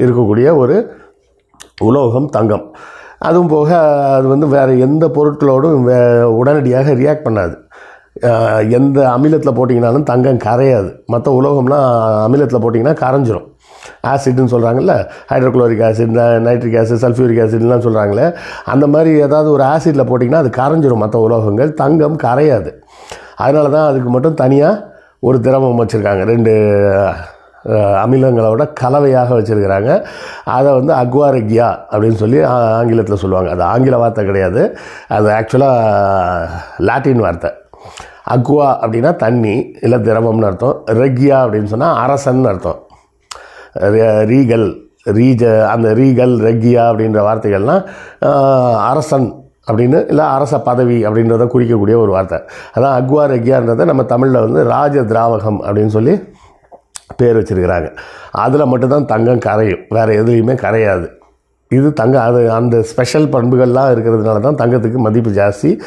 இருக்கக்கூடிய ஒரு உலோகம் தங்கம். அதுவும் போக அது வந்து வேறு எந்த பொருட்களோடும் வே உடனடியாக ரியாக்ட் பண்ணாது. எந்த அமிலத்தில் போட்டிங்கனாலும் தங்கம் கரையாது. மற்ற உலோகம்லாம் அமிலத்தில் போட்டிங்கன்னா கரைஞ்சிரும். ஆசிட்னு சொல்கிறாங்கல்ல hydrochloric acid nitric acid sulphuric ஆசிட்லாம் சொல்கிறாங்களே அந்த மாதிரி ஏதாவது ஒரு ஆசிட்டில் போட்டிங்கன்னா அது கரைஞ்சிரும் மற்ற உலோகங்கள். தங்கம் கரையாது. அதனால தான் அதுக்கு மட்டும் தனியாக ஒரு திரவம் வச்சுருக்காங்க. ரெண்டு அமிலங்களோட கலவையாக வச்சுருக்கிறாங்க. அதை வந்து அக்வாரக்யா அப்படின்னு சொல்லி ஆங்கிலத்தில் சொல்லுவாங்க. அது ஆங்கில வார்த்தை கிடையாது. அது ஆக்சுவலாக லாட்டின் வார்த்தை. அக்வா அப்படின்னா தண்ணி இல்லை திரவம்னு அர்த்தம். ரெக்யா அப்படின்னு சொன்னால் அரசன் அர்த்தம். ரீகல் ரீஜ அந்த ரீகல் ரெக்கியா அப்படின்ற வார்த்தைகள்லாம் அரசன் அப்படின்னு இல்லை அரச பதவி அப்படின்றத குறிக்கக்கூடிய ஒரு வார்த்தை. அதான் அக்வா ரெக்கியான்றதை நம்ம தமிழில் வந்து ராஜ திராவகம் அப்படின்னு சொல்லி பேர் வச்சிருக்கிறாங்க. அதில் மட்டும்தான் தங்கம் கரையும். வேறு எதுலேயுமே கரையாது. இது தங்கம் அது அந்த ஸ்பெஷல் பண்புகள்லாம் இருக்கிறதுனால தான் தங்கத்துக்கு மதிப்பு ஜாஸ்தி.